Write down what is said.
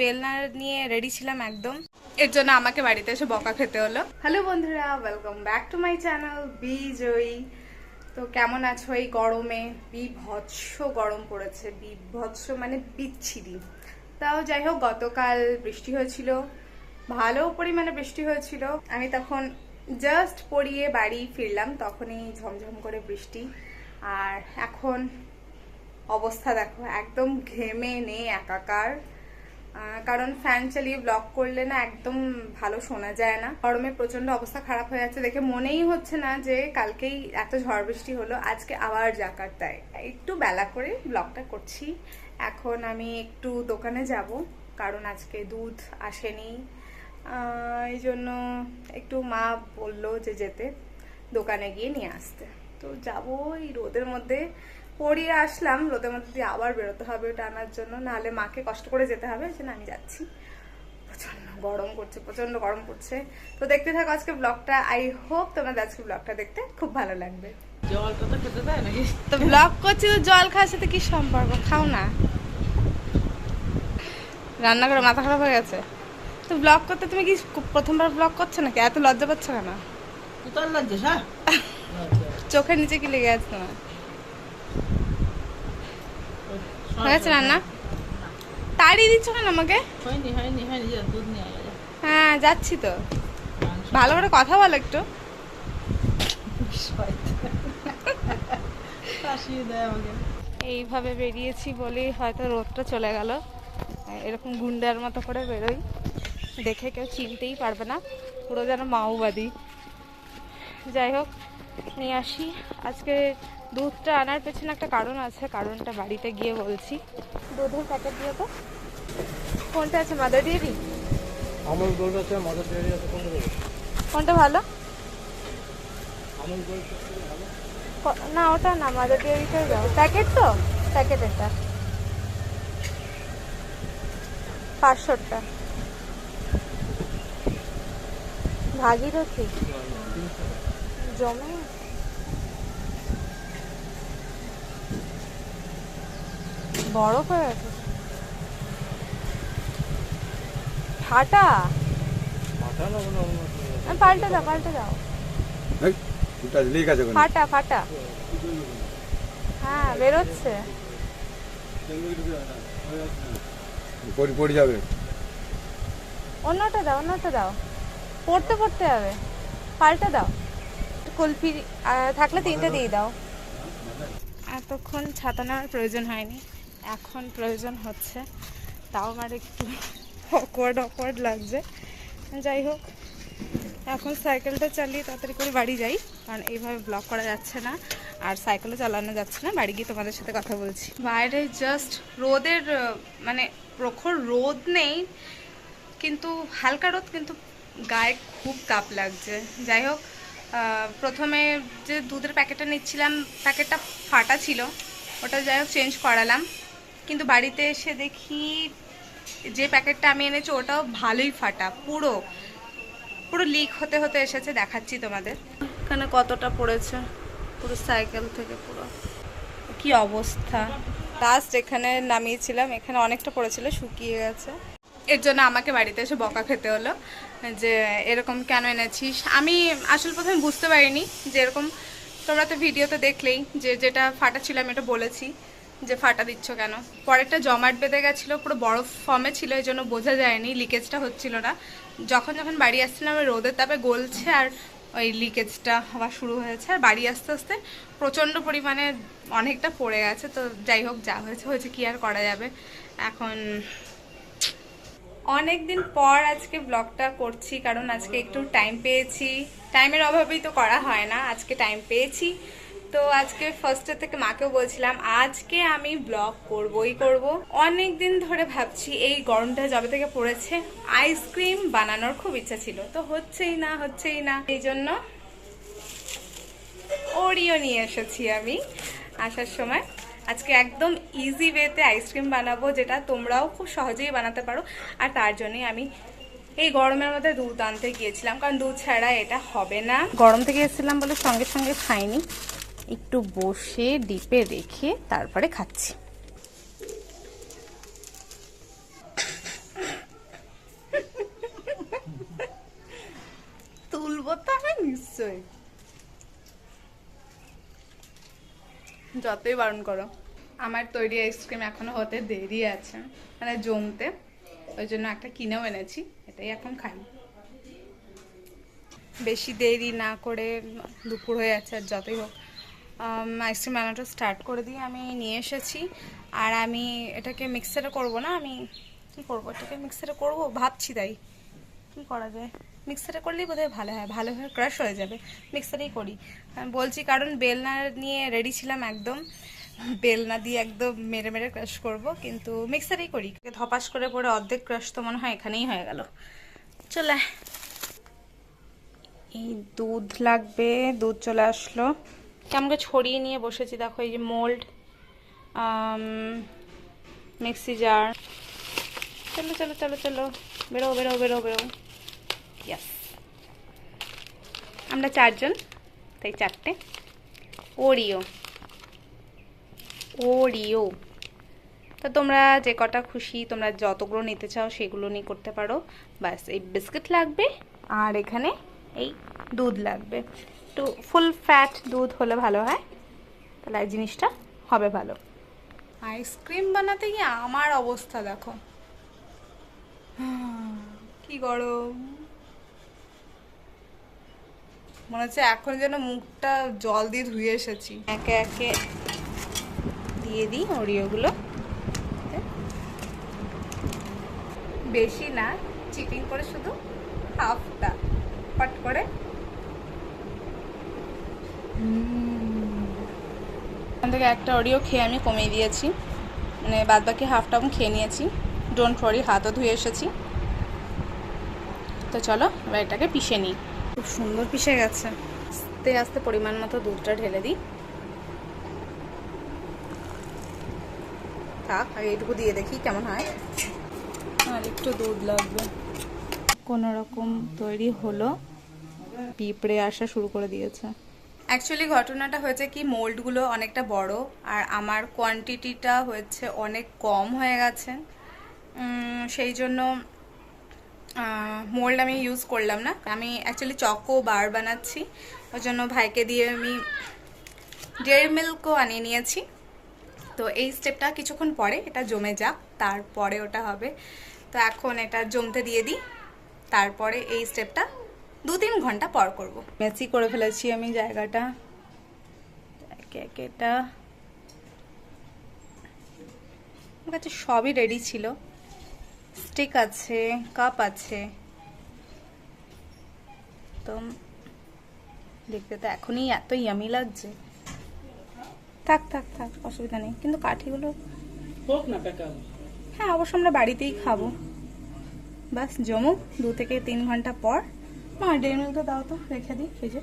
বেলনা নিয়ে রেডি ছিলাম একদম। এর জন্য আমাকে বাড়িতে এসে বকা খেতে হলো। হ্যালো বন্ধুরা welcome back to my channel Bijoyee তো কেমন আছো এই গরমে? বিভৎস গরম পড়েছে, বিভৎস মানে বিচ্ছিরি। তাও যাই হোক, গতকাল বৃষ্টি হয়েছিল, ভালো পরিমাণে বৃষ্টি হয়েছিল। আমি তখন জাস্ট পড়িয়ে বাড়ি ফিরলাম, তখনই ঝমঝম করে বৃষ্টি। আর এখন অবস্থা দেখো, একদম ঘেমে নেই, একাকার। কারণ ফ্যান চালিয়ে ব্লক করলে না একদম ভালো শোনা যায় না। গরমে প্রচণ্ড অবস্থা খারাপ হয়ে যাচ্ছে, দেখে মনেই হচ্ছে না যে কালকেই এত ঝড় বৃষ্টি হলো, আজকে আবার জাকার দেয়। একটু বেলা করে ব্লগটা করছি। এখন আমি একটু দোকানে যাব, কারণ আজকে দুধ আসেনি। এই জন্য একটু মা বলল যে যেতে, দোকানে গিয়ে নিয়ে আসতে। তো যাব এই রোদের মধ্যে। পড়িয়ে আসলাম রোদের মধ্যে দিয়ে আবার বেরোতে হবে ওটা আনার জন্য নাহলে মাকে কষ্ট করে যেতে হবে যে না আমি যাচ্ছি। প্রচণ্ড গরম করছে প্রচণ্ড গরম করছে। তো দেখতে থাকো আজকে ব্লগটা আই হোপ তোমাদের আজকে ব্লগটা দেখতে খুব ভালো লাগবে। জলটা তো খেতে দেয় নাকি? তো ব্লগ করছি তো জল খাওয়ার সাথে কি সম্পর্ক? খাও না। রান্না করে মাথা খারাপ হয়ে গেছে? তো ব্লগ করতে তুমি কি প্রথমবার ব্লগ করছ নাকি? এত লজ্জা পাচ্ছ কেন? হ্যাঁ চোখের নিচে কি লেগে আছে তোমার? হয়ে গেছে রান্না? তাড়িয়ে দিচ্ছ কেন আমাকে? হ্যাঁ যাচ্ছি তো। ভালো করে কথা বলো একটু। এইভাবে বেরিয়েছি বলেই হয়তো রোদটা চলে গেল। এরকম গুন্ডার মতো করে বেরোই। দেখে কেউ চিনতেই পারবে না। পুরো যেন মাওবাদী। যাই হোক নিয়ে আসি। আজকে দুধটা আনার পেছনে একটা কারণ আছে কারণটা বাড়িতে গিয়ে বলছি। দুধের প্যাকেট দিয়ে তো। কোনটা আছে মাদার ডেয়ারি আমল গোল্ড আছে মাদার ডেয়ারি আছে কোনটা দেবো? কোনটা ভালো? আমল গোল্ড না ওটা না মাদার ডেয়ারিটাই দাও। প্যাকেট তো? প্যাকেট এটা। পাঁচশোটা ভাগীরথী জমে বরফ হয়ে গেছে। ফাটা পাল্টে দাও পাল্টে দাও। ফাটা ফাটা। হ্যাঁ বেরোচ্ছে। পড়ে পড়ে যাবে। অন্যটা দাও অন্যটা দাও। পড়তে পড়তে হবে। পাল্টে দাও। কুলফি থাকলে তিনটে দিয়ে দাও। এতক্ষণ ছাতা নেওয়ার প্রয়োজন হয়নি। এখন প্রয়োজন হচ্ছে, তাও আমার একটু অকওয়ার্ড অকওয়ার্ড লাগছে। যাই হোক, এখন সাইকেলটা চালিয়ে তাড়াতাড়ি করে বাড়ি যাই, কারণ এইভাবে ব্লক করা যাচ্ছে না, আর সাইকেলও চালানো যাচ্ছে না। বাড়ি গিয়ে তোমাদের সাথে কথা বলছি। বাইরে জাস্ট রোদের মানে প্রখর রোদ নেই, কিন্তু হালকা রোদ, কিন্তু গায়ে খুব তাপ লাগছে। যাই হোক প্রথমে যে দুধের প্যাকেটটা নিচ্ছিলাম, প্যাকেটটা ফাটা ছিল, ওটা যাই হোক চেঞ্জ করালাম। কিন্তু বাড়িতে এসে দেখি যে প্যাকেটটা আমি এনেছি ওটাও ভালোই ফাটা পুরো পুরো লিক হতে হতে এসেছে দেখাচ্ছি তোমাদের। এখানে কতটা পড়েছে? পুরো সাইকেল থেকে পুরো। কি অবস্থা? লাস্ট এখানে নামিয়েছিলাম এখানে অনেকটা পড়েছিল শুকিয়ে গেছে। এর জন্য আমাকে বাড়িতে এসে বকা খেতে হলো যে এরকম কেন এনেছিস? আমি আসল প্রথমে বুঝতে পারিনি যে এরকম তোমরা তো ভিডিওতে দেখলেই যে যেটা ফাটা ছিল আমি এটা বলেছি। যে ফাটা দিচ্ছ কেন? পরেরটা জমাট বেঁধে গেছিল, পুরো বরফ ফর্মে ছিল, এই জন্য বোঝা যায়নি লিকেজটা হচ্ছিল না। যখন যখন বাড়ি আসছিলাম রোদের তাপে গলছে আর ওই লিকেজটা হওয়া শুরু হয়েছে। আর বাড়ি আসতে আসতে প্রচণ্ড পরিমাণে অনেকটা পড়ে গেছে, তো যাই হোক, যা হয়েছে হয়েছে, কি আর করা যাবে? এখন অনেক দিন পর আজকে ব্লগটা করছি, কারণ আজকে একটু টাইম পেয়েছি। টাইমের অভাবেই তো করা হয় না, আজকে টাইম পেয়েছি। তো আজকে ফার্স্টে থেকে মাকেও বলছিলাম, আজকে আমি ব্লগ করবই করব। অনেক দিন ধরে ভাবছি এই গরমটা যবে থেকে পড়েছে আইসক্রিম বানানোর খুব ইচ্ছা ছিল। তো হচ্ছেই না হচ্ছেই না। এই জন্য ওরিও নিয়ে এসেছি আমি আসার সময়। আজকে একদম ইজি ওয়েতে আইসক্রিম বানাবো, যেটা তোমরাও খুব সহজেই বানাতে পারো। আর তার জন্যই আমি এই গরমের মধ্যে দুধ আনতে গিয়েছিলাম, কারণ দুধ ছাড়া এটা হবে না। গরম থেকে এসেছিলাম বলে সঙ্গে সঙ্গে খাইনি। একটু বসে ডিপে রেখে তারপরে খাচ্ছি। তুলবো তাহলে নিশ্চয় যতই বারণ করো। আমার তৈরি আইসক্রিম এখনও হতে দেরি আছে মানে জমতে। ওই জন্য একটা কিনেও এনেছি, এটাই এখন খাই। বেশি দেরি না করে দুপুর হয়ে আছে আর যতই হোক। আইসক্রিম বানানোটা স্টার্ট করে দিয়ে আমি নিয়ে এসেছি। আর আমি এটাকে মিক্সারে করব না, আমি কি করব? এটাকে মিক্সারে করব? ভাবছি তাই। কি করা যায়? মিক্সারে করলেই বোধহয় ভালো হয়, ভালো হয়ে ক্রাশ হয়ে যাবে। মিক্সারেই করি। বলছি, কারণ বেলনা নিয়ে রেডি ছিলাম একদম। বেলনা দিয়ে একদম মেরে মেরে ক্রাশ করব, কিন্তু মিক্সারেই করি। ধপাস করে পরে অর্ধেক ক্রাশ তো মনে হয় এখানেই হয়ে গেল। চলে এই দুধ লাগবে, দুধ চলে আসলো। করে ছড়িয়ে নিয়ে বসেছি, দেখো এই যে মোল্ড মিক্সি জার চলো চলো চলো চলো। বেরো বেরো বেরো বেরো ইয়াস আমরা চারজন, তাই চারটে। ওরিও ওরিও তো তোমরা যে কটা খুশি, তোমরা যতগুলো নিতে চাও সেগুলো নিয়ে করতে পারো। ব্যাস, এই বিস্কিট লাগবে আর এখানে এই দুধ লাগবে। একটু ফুল ফ্যাট দুধ হলে ভালো হয়। তাহলে এই জিনিসটা হবে ভালো। আইসক্রিম বানাতে গিয়ে আমার অবস্থা দেখো। কি গরম। মনে হচ্ছে এখন যেন মুখটা জল দিয়ে ধুয়ে এসেছি। একে একে দিয়ে দিই ওরিওগুলো। বেশি না চিটিং করে শুধু হাফটা পাট করে এখান থেকে একটা অডিও খেয়ে আমি কমিয়ে দিয়েছি। মানে বাদ বাকি হাফটা আমি খেয়ে নিয়েছি। ডোন্ট ওয়ারি হাতও ধুয়ে এসেছি। তো চলো এবার এটাকে পিষে নিই। খুব সুন্দর পিষে গেছে। আস্তে আস্তে পরিমাণ মতো দুধটা ঢেলে দিই। থাক আগে এইটুকু দিয়ে দেখি কেমন হয়। আর একটু দুধ লাগবে। কোনো রকম তৈরি হলো। পিঁপড়ে আসা শুরু করে দিয়েছে। অ্যাকচুয়ালি ঘটনাটা হয়েছে কি মোল্ডগুলো অনেকটা বড় আর আমার কোয়ান্টিটিটা হয়েছে অনেক কম হয়ে গেছে। সেই জন্য মোল্ড আমি ইউজ করলাম না। আমি অ্যাকচুয়ালি চকো বার বানাচ্ছি। ওই জন্য ভাইকে দিয়ে আমি ডেয়ারি মিল্কও আনিয়ে নিয়েছি। তো এই স্টেপটা কিছুক্ষণ পরে এটা জমে যাক, তারপরে ওটা হবে। তো এখন এটা জমতে দিয়ে দিই। তারপরে এই স্টেপটা দু তিন ঘণ্টা পর করব। মেসি করে ফেলেছি আমি জায়গাটা। একে আমার কাছে সবই রেডি ছিল। স্টিক আছে কাপ আছে। তো দেখতে তো এখনই এত ইয়ামি লাগছে। থাক থাক থাক অসুবিধা নেই। কিন্তু কাঠিগুলো হোক না হ্যাঁ অবশ্য আমরা বাড়িতেই খাব। বাস জমুক। দু থেকে তিন ঘণ্টা পর মা ডেড় মিনিট দাও তো রেখে দিই ফ্রিজে